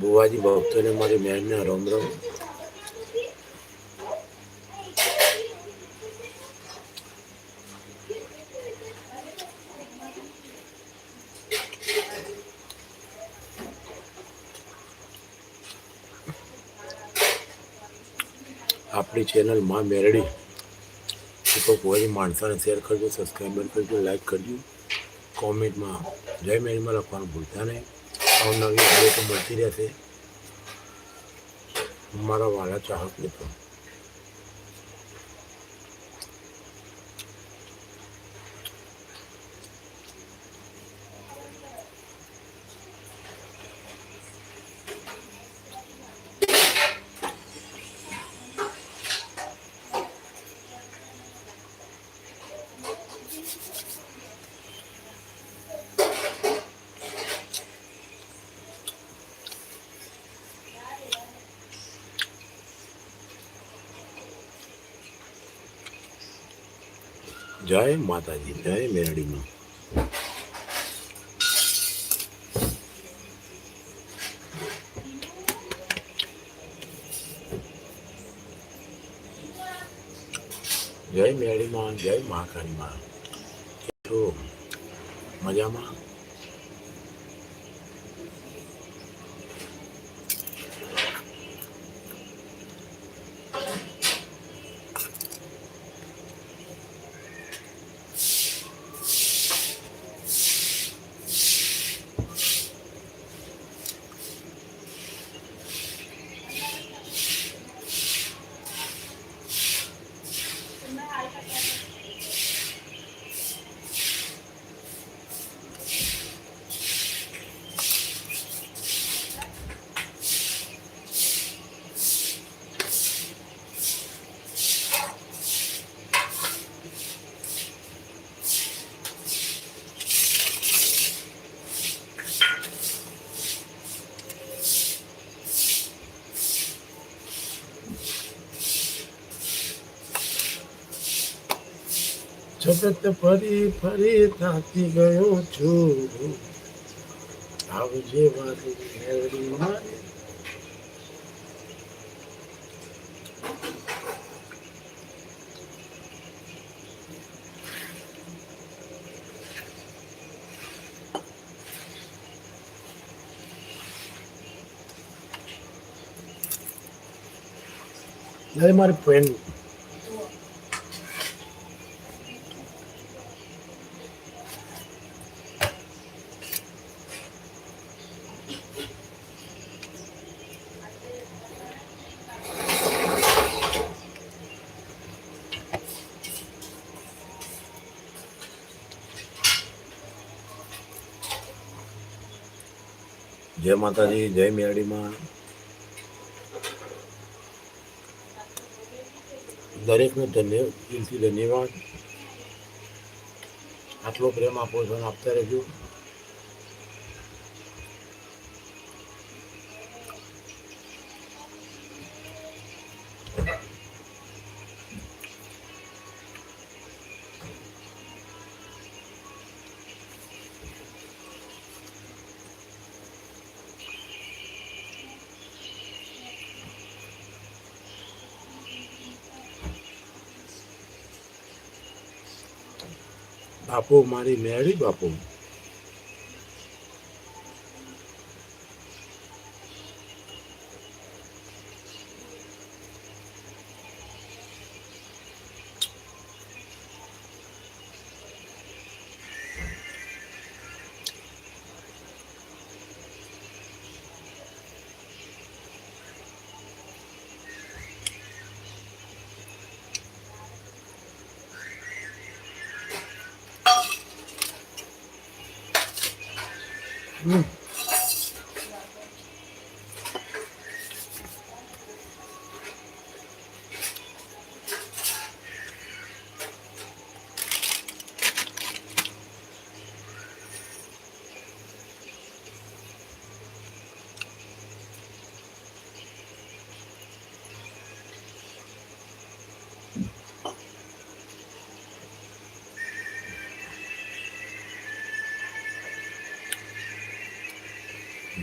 બુવાજી ભક્તોને મારી બહેનને રોમ રોમ આપણી ચેનલમાં મેરડી. તો કોઈ માણસાને શેર કરજો સબસ્ક્રાઈબર કરજો લાઈક કરજો. કોમેન્ટમાં જય મેરીમાં લખવાનું ભૂલતા નહીં. અવનવી અપડેટો મળતી રહેશે મારા વાલા ચાહક મિત્રો જય માતાજી જય મેરડીમાં. જય મેરડીમાં જય મહાકાળીમાં છો? મજામાં? જગત ફરી ફરી થાકી ગયો છું. આવજે મારી મેરડીમાં જય મારી ફ્રેન્ડ જય માતાજી જય મેરડીમાં. દરેકને ધન્ય દિલથી ધન્યવાદ. આટલો પ્રેમ આપો છો આપતા રહેજો. બાપુ મારી મેળી બાપુ.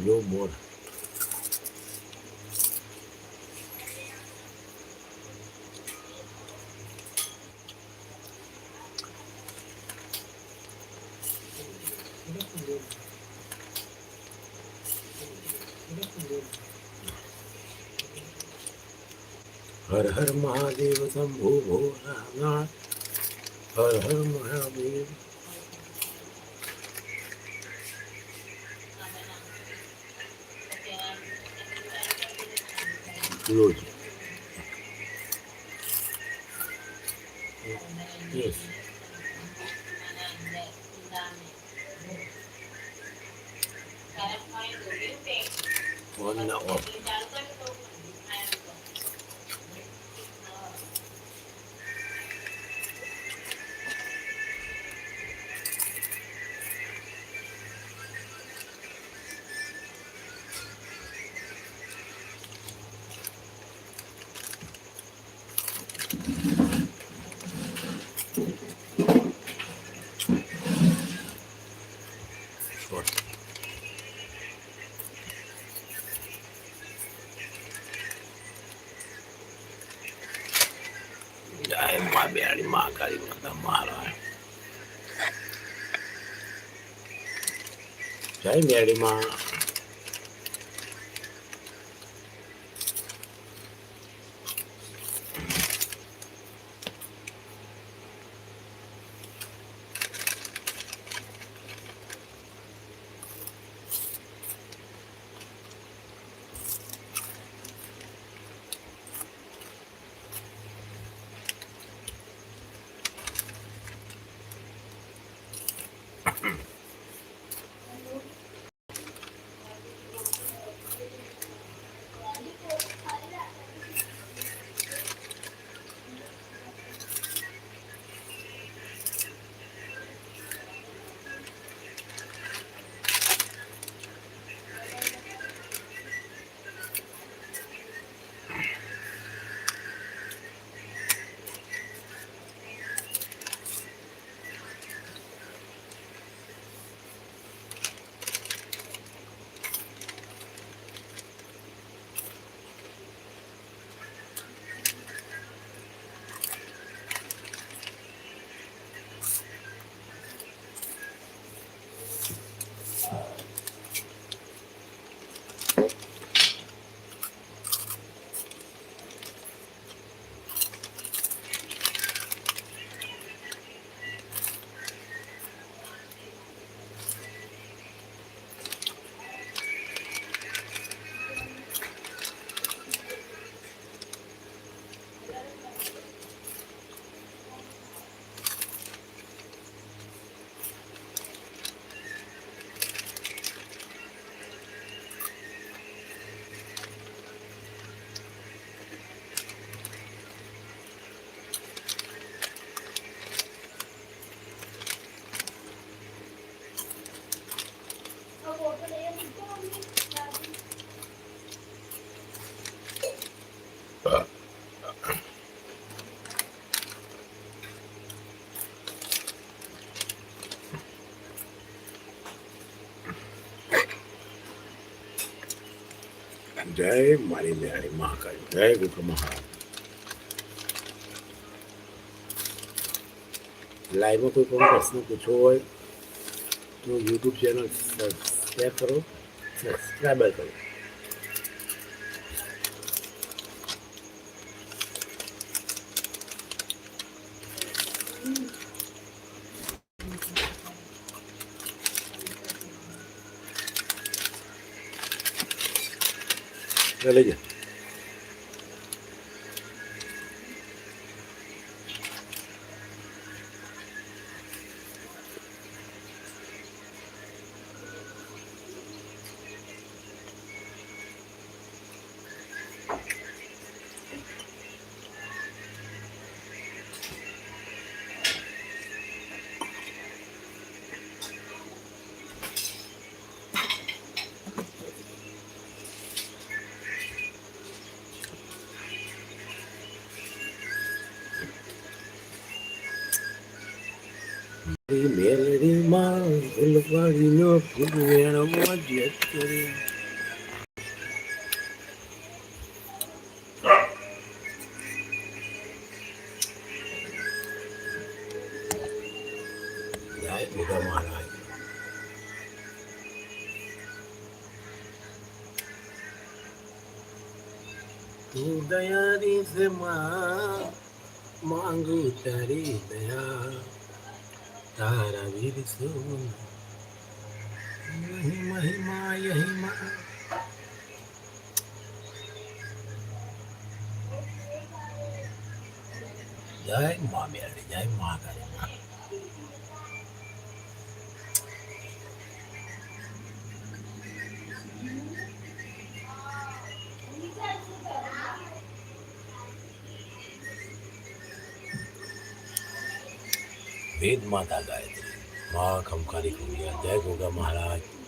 No more. Har Har Mahadev Shambhu Bholanath Har Har Mahadev Lord. Yes. Kuha na ako. જય મેડી માં જય, મારી મેળી મહાકાળી. જય ગુરુ મહારાજ. લાઈવમાં કોઈ પણ પ્રશ્ન પૂછવો હોય તો યુટ્યુબ ચેનલ સબસ્ક્રાઈબ કરો સબસ્ક્રાઈબર કરો. Dale ya. જા મેલડીમાં ફૂલવાડીનો ફૂલ વેણમાં જેત કરી यही मा... जय माँ मेरी, जय कर वेद माता गायत्री, माँ खमकारी कुंडिया, जय गोगा महाराज।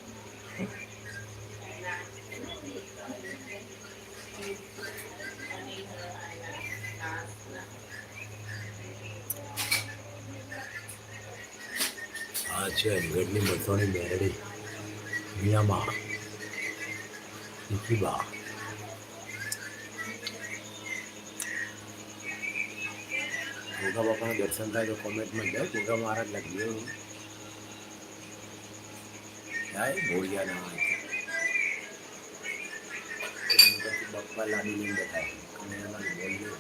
આ છે અનગઢની મથોની મેરડી મિયામા. ઇકીબા. દુર્ગા બાપાના દર્શન થાય તો કોમેન્ટમાં જાય દુર્ગા મહારાજ લખજો. જય ભોળિયા ના ગણપતિ બાપ્પા લાડી લઈને બેઠા. કમેરામાં બોલ્યો.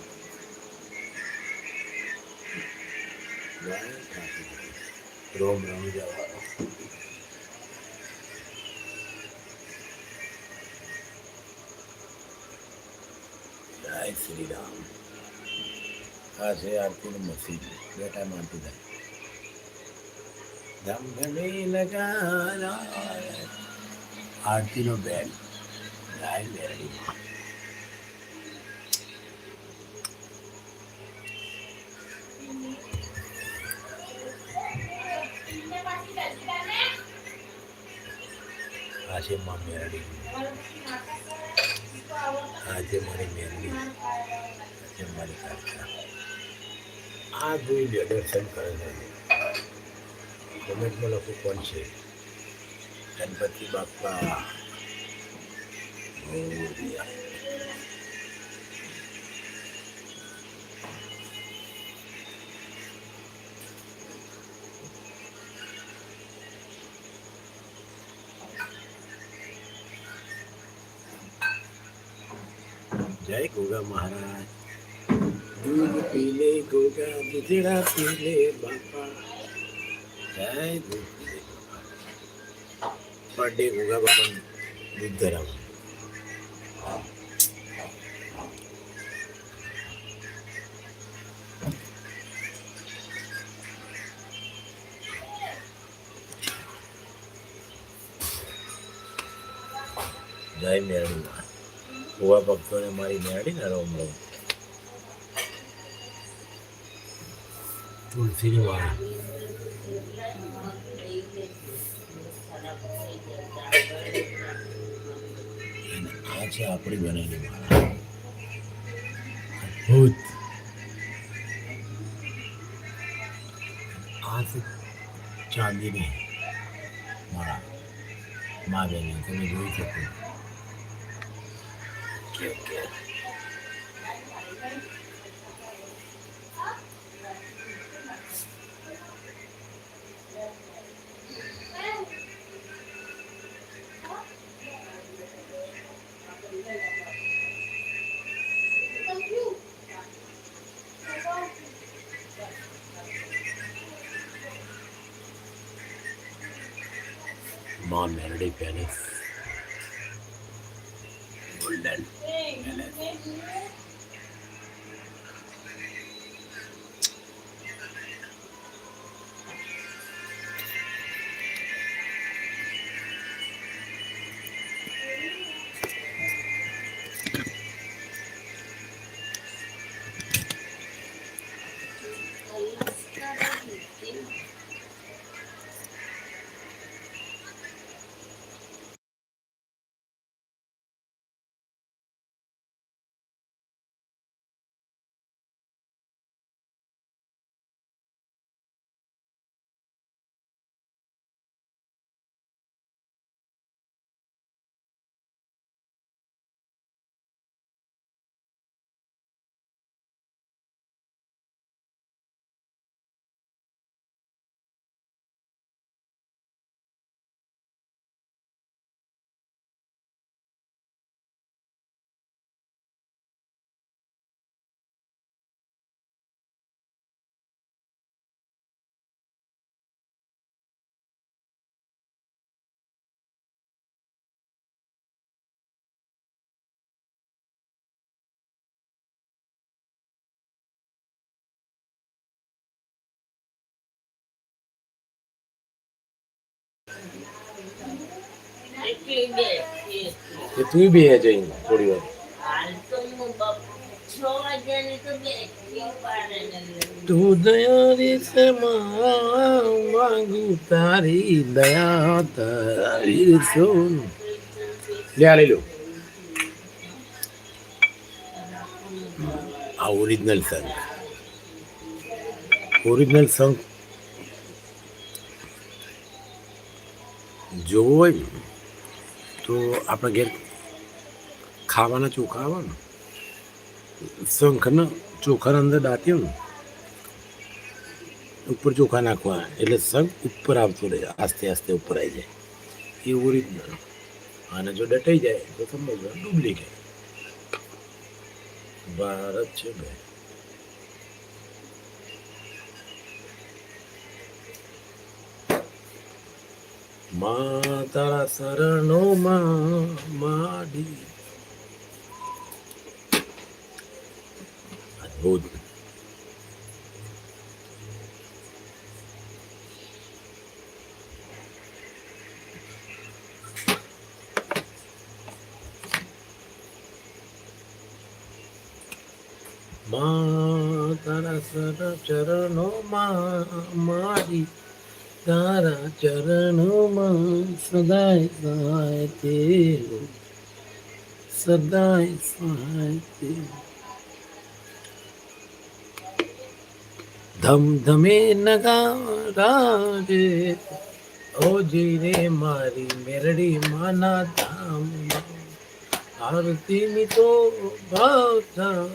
જય ઠાકોર રોમ રમ જવા જય શ્રી રામ આ છે આરતીનું મસીદ બે ટાઈમ આરતી થાય ધમ ધમે લગા આરતીનો બેલ આ છે માં મેરડી આ છે મારી મેરડી છે મારી કાકા આ જોઈ લે, દર્શન કરે છે. કોમેન્ટમાં લખો કોણ છે? ગણપતિ બાપા જય ગોગા મહારાજ. દૂધ પીલે ગોગા દૂધડા પીલે બાપા. જય દૂધ પીલે બર્થડે ગોગા બાપાનું. દૂધ ધરાવું જય મેળવી ગોવા ભક્તોને મારી મેરડી ને રોમ રોમ તુલસીની વાળા આ છે આપણી બનેલી માળા. અદ્ભુત. આ છે ચાંદીની માળા. મા બેની તમે જોઈ શકો. કે કે માં મેરડી પેલેસ કે તું બે જઈ થોડી વાર. તો દયારી સે માંગુ તારી દયા, તારી સોન. આ ઓરિજિનલ સંગ ઓરિજિનલ સંગ જોવો હોય તો આપણે ઘેર ખાવાના ચોખા આવવાનું. શંખના ચોખાના અંદર દાટ્યું ને ઉપર ચોખા નાખવા એટલે શંખ ઉપર આવતો રહે. આસ્તે આસ્તે ઉપર આવી જાય. એવું રીતના. અને જો ડટાઈ જાય, તો સમજવા ડૂબલી જાય ભારત છે ભાઈ. મા તારા શરણોમાં માડી અદભુત મા તારા સર ચરણોમાં મારી તારા ચરણોમાં સદાય સહાય તે સદાય સહાય તે ધમ ધમે નગારા રે ઓજી રે મારી મેરડી માના ધામ આરતી ની તો ભાવતા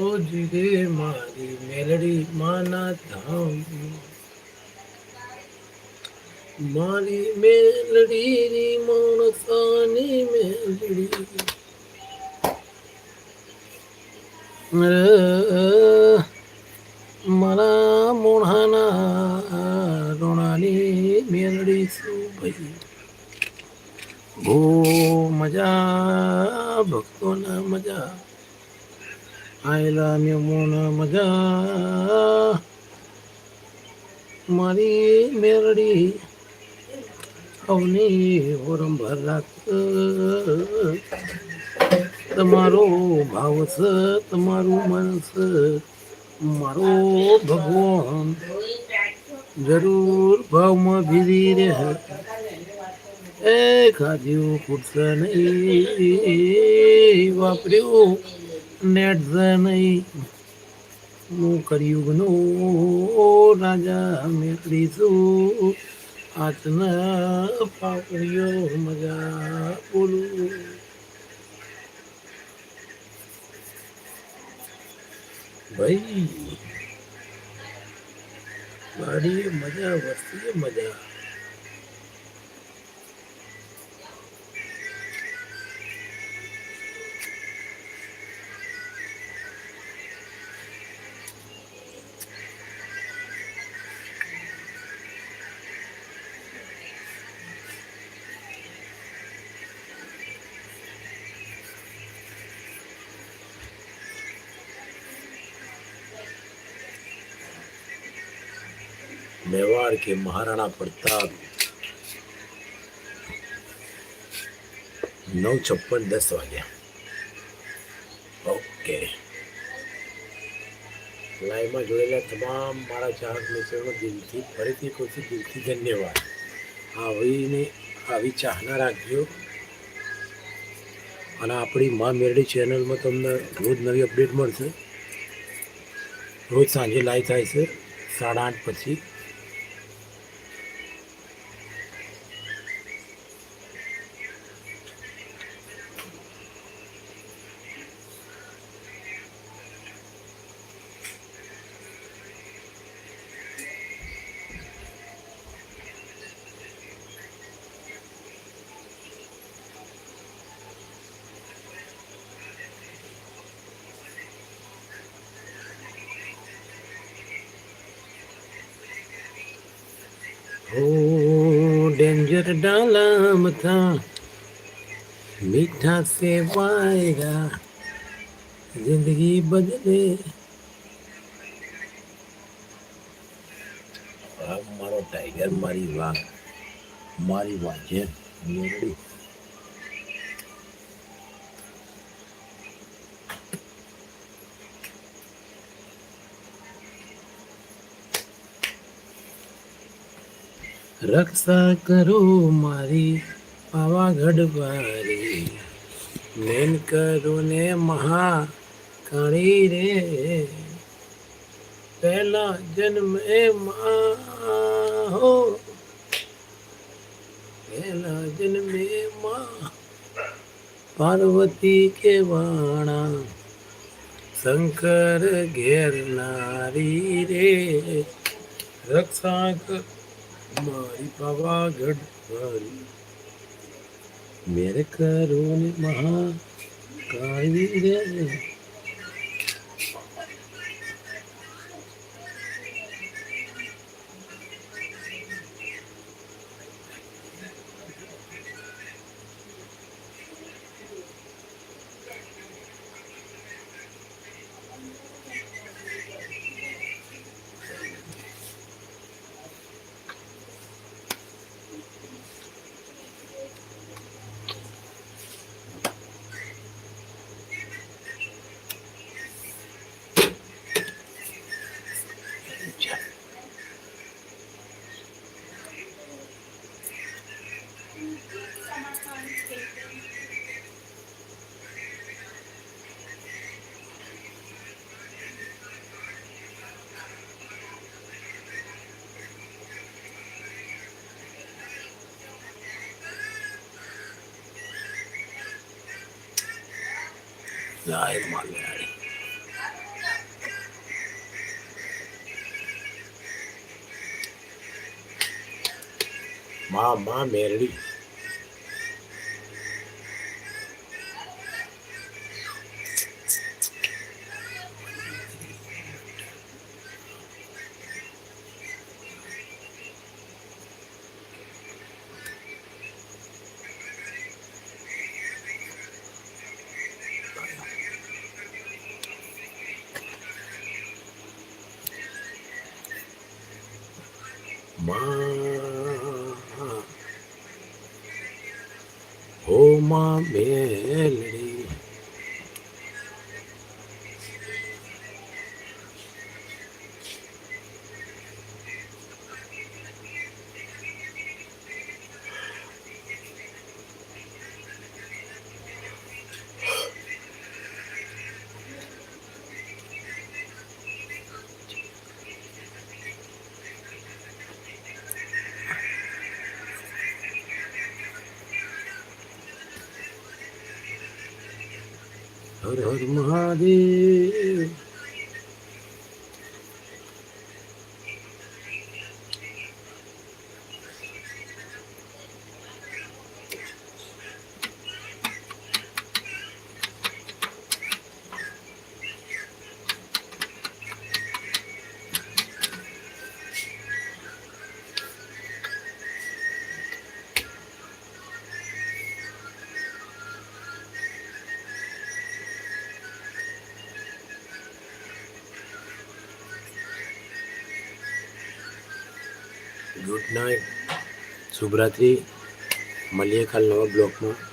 ઓજી રે મારી મેરડી માના ધામ મારી મેલડી ની માણસાની મેલડી. મારા મોઢાના રોણાની મેલડી શું ભાઈ? બહુ મજા, ભક્તોના મજા. આયલા નિયમોના મજા. મારી મેરડી અવની ઓરમ ભરાત. તમારો ભાવ છે, તમારું મન છે. મારો ભગવાન જરૂર ભાવમાં ભીરી રહે. એ ખાધ્યું ખૂટશે નહીં, વાપર્યું નેટશે નહીં. હું કરિયુગનો રાજા મેળીશું હાથના પાપડીઓ મજા બોલું ભાઈ ગાડીએ મજા વસ્તી મજા મેવાડ કે મહારાણા પ્રતાપ. નવ છપ્પન દસ વાગ્યા. ઓકે. લાઈવમાં જોડેલા તમામ મારા ચાહક મિત્રોનો દિલથી, ફરીથી કહું દિલથી ધન્યવાદ. આવીને આવી ચાહના રાખજો. અને આપણી મા મેરડી ચેનલમાં તમને રોજ નવી અપડેટ મળશે. રોજ સાંજે લાઈવ થાય છે, સાડા આઠ પછી. ओ डेंजर डाला मथा मीठा से पाएगा जिंदगी बदले આ મારો ટાઈગર મારી વાઘ મારી વાઘ છે રક્ષા કરો મારી પાવાગઢ વારી નેન કરો ને મહા કાળી રે. પહેલા જન્મ એ માં હો. પહેલા જન્મે મા પાર્વતી કે વાણા. શંકર ઘેર નારી રે. રક્ષા મારી પાવાગઢ વારી મેરે કરો ને મહા કાળી રે. જય માલયાળી માં માં મેરડી માં હો માં મેલડી ગુડ નાઇટ. શુભરાત્રિ. મળીએ કાલ નવા બ્લોકમાં.